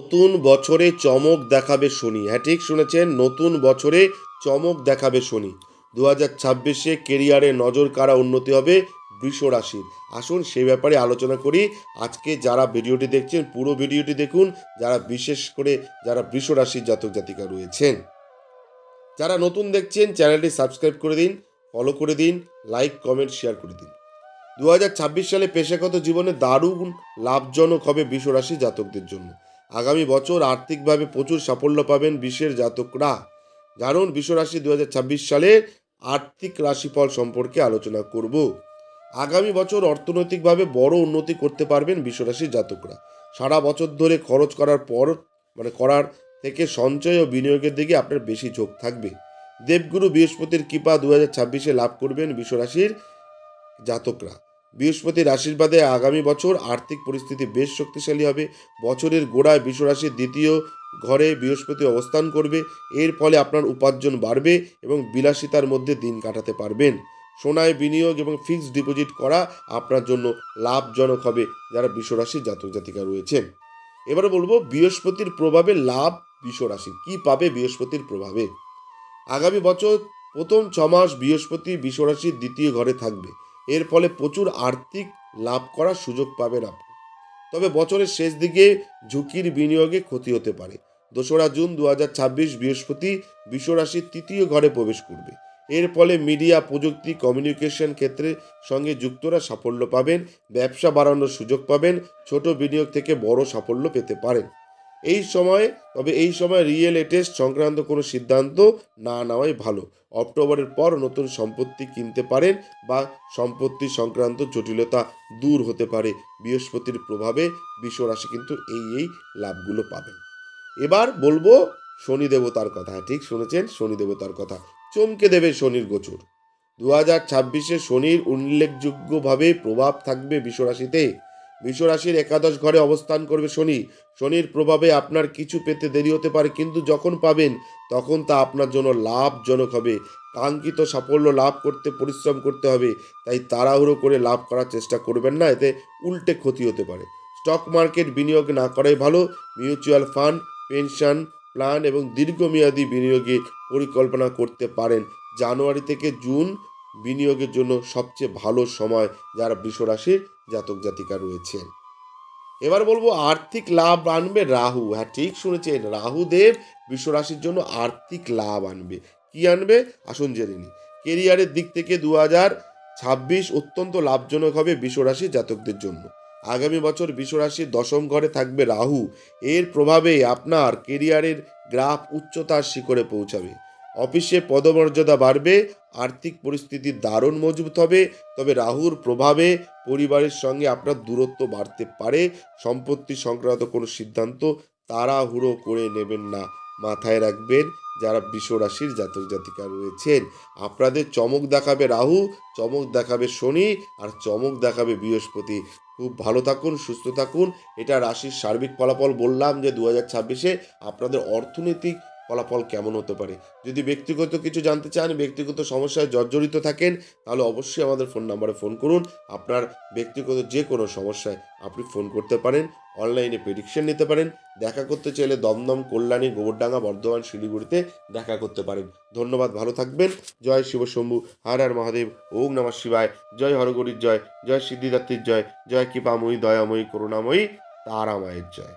নতুন বছরে চমক দেখাবে শনি হ্যাঁ ঠিক শুনেছেন, নতুন বছরে চমক দেখাবে শনি দু হাজার ছাব্বিশে কেরিয়ারে নজর কাড়া উন্নতি হবে বৃষ রাশির। আসুন সে ব্যাপারে আলোচনা করি। আজকে যারা ভিডিওটি দেখছেন, পুরো ভিডিওটি দেখুন। যারা বিশেষ করে যারা বৃষ রাশির জাতক জাতিকা রয়েছেন, যারা নতুন দেখছেন, চ্যানেলটি সাবস্ক্রাইব করে দিন, ফলো করে দিন, লাইক, কমেন্ট, শেয়ার করে দিন। দু হাজার ছাব্বিশ সালে পেশাগত জীবনে দারুণ লাভজনক হবে বৃষ রাশি জাতকদের জন্য। আগামী বছর আর্থিকভাবে প্রচুর সাফল্য পাবেন বিশ্বের জাতকরা। জানুন, বিশ্বরাশি দু হাজার ছাব্বিশ সালে আর্থিক রাশিফল সম্পর্কে আলোচনা করব। আগামী বছর অর্থনৈতিকভাবে বড় উন্নতি করতে পারবেন বিশ্বরাশির জাতকরা। সারা বছর ধরে খরচ করার পর মানে করার থেকে সঞ্চয় ও বিনিয়োগের দিকে আপনার বেশি ঝোঁক থাকবে। দেবগুরু বৃহস্পতির কৃপা দু হাজার লাভ করবেন বিশ্বরাশির জাতকরা। বৃহস্পতির আশীর্বাদে আগামী বছর আর্থিক পরিস্থিতি বেশ শক্তিশালী হবে। বছরের গোড়ায় বিশ্বরাশির দ্বিতীয় ঘরে বৃহস্পতি অবস্থান করবে। এর ফলে আপনার উপার্জন বাড়বে এবং বিলাসিতার মধ্যে দিন কাটাতে পারবেন। সোনায় বিনিয়োগ এবং ফিক্সড ডিপোজিট করা আপনার জন্য লাভজনক হবে, যারা বিশ্বরাশির জাতক জাতিকা রয়েছেন এবারে বলব, বৃহস্পতির প্রভাবে লাভ বিশ্বরাশি কি পাবে বৃহস্পতির প্রভাবে? আগামী বছর প্রথম ছমাস বৃহস্পতি বিশ্বরাশির দ্বিতীয় ঘরে থাকবে। এর ফলে প্রচুর আর্থিক লাভ করার সুযোগ পাবেন আপনি। তবে বছরের শেষ দিকে ঝুঁকির বিনিয়োগে ক্ষতি হতে পারে। দোসরা জুন দু হাজার ছাব্বিশ বৃহস্পতি বিশ্বরাশির তৃতীয় ঘরে প্রবেশ করবে। এর ফলে মিডিয়া, প্রযুক্তি, কমিউনিকেশন ক্ষেত্রে সঙ্গে যুক্তরা সাফল্য পাবেন, ব্যবসা বাড়ানোর সুযোগ পাবেন, ছোট বিনিয়োগ থেকে বড় সাফল্য পেতে পারেন। এই সময় তবে এই সময় রিয়েল এটেস্ট সংক্রান্ত কোনো সিদ্ধান্ত না নেওয়াই ভালো। অক্টোবরের পর নতুন সম্পত্তি কিনতে পারেন বা সম্পত্তি সংক্রান্ত জটিলতা দূর হতে পারে। বৃহস্পতির প্রভাবে বিশ্বরাশি কিন্তু এই এই লাভগুলো পাবেন। এবার বলব শনি দেবতার কথা। হ্যাঁ, ঠিক শুনেছেন? শনি দেবতার কথা। চমকে দেবে শনির গোচর। দু হাজার ছাব্বিশে শনির উল্লেখযোগ্যভাবে প্রভাব থাকবে বিশ্বরাশিতে বিশ্বরাশির একাদশ ঘরে অবস্থান করবে শনি। শনির প্রভাবে আপনার কিছু পেতে দেরি হতে পারে, কিন্তু যখন পাবেন, তখন তা আপনার জন্য লাভজনক হবে। কাঙ্ক্ষিত সাফল্য লাভ করতে পরিশ্রম করতে হবে, তাই তাড়াহুড়ো করে লাভ করার চেষ্টা করবেন না, এতে উল্টে ক্ষতি হতে পারে। স্টক মার্কেট বিনিয়োগ না করাই ভালো, মিউচুয়াল ফান্ড, পেনশন প্ল্যান এবং দীর্ঘমেয়াদী বিনিয়োগে পরিকল্পনা করতে পারেন। জানুয়ারি থেকে জুন বিনিয়োগের জন্য সবচেয়ে ভালো সময় যারা বৃষরাশির জাতক জাতিকা রয়েছেন। এবার বলব আর্থিক লাভ আনবে রাহু। হ্যাঁ ঠিক শুনেছেন, রাহু দেব বিশ্বরাশির জন্য আর্থিক লাভ আনবে। কি আনবে? আসুন জেনে নিই। কেরিয়ারের দিক থেকে দু হাজার ছাব্বিশ অত্যন্ত লাভজনক হবে বিশ্বরাশি জাতকদের জন্য। আগামী বছর বিশ্বরাশির দশম ঘরে থাকবে রাহু। এর প্রভাবে আপনার কেরিয়ারের গ্রাফ উচ্চতার শিখরে পৌঁছাবে। অফিসে পদমর্যাদা বাড়বে, আর্থিক পরিস্থিতি দারুণ মজবুত হবে, তবে রাহুর প্রভাবে পরিবারের সঙ্গে আপনার দূরত্ব বাড়তে পারে, সম্পত্তি সংক্রান্ত কোনো সিদ্ধান্ত তাড়াহুড়ো করে নেবেন না। মাথায় রাখবেন, যারা বিশ্বরাশির জাতক জাতিকা রয়েছেন, আপনাদের চমক দেখাবে রাহু, চমক দেখাবে শনি, আর চমক দেখাবে বৃহস্পতি। খুব ভালো থাকুন, সুস্থ থাকুন। এটা রাশির সার্বিক ফলাফল বললাম যে দু হাজার ছাব্বিশে আপনাদের অর্থনৈতিক ফলাফল কেমন হতে পারে। যদি ব্যক্তিগত কিছু জানতে চান, ব্যক্তিগত সমস্যায় জর্জরিত থাকেন, তাহলে অবশ্যই আমাদের ফোন নাম্বারে ফোন করুন। আপনার ব্যক্তিগত যে কোনো সমস্যায় আপনি ফোন করতে পারেন, অনলাইনে প্রেডিকশন নিতে পারেন, দেখা করতে চাইলে দমদম, কল্যাণী, গোবরডাঙ্গা, বর্ধমান, শিলিগুড়িতে দেখা করতে পারেন। ধন্যবাদ, ভালো থাকবেন। জয় শিব শম্ভু, হর হর মহাদেব, ওম নমঃ শিবায়। জয় হরগরির জয় জয় সিদ্ধিদাত্রীর জয় জয় কৃপাময়ী, দয়াময়ী, করুণাময়ী, তারামায়ের জয়।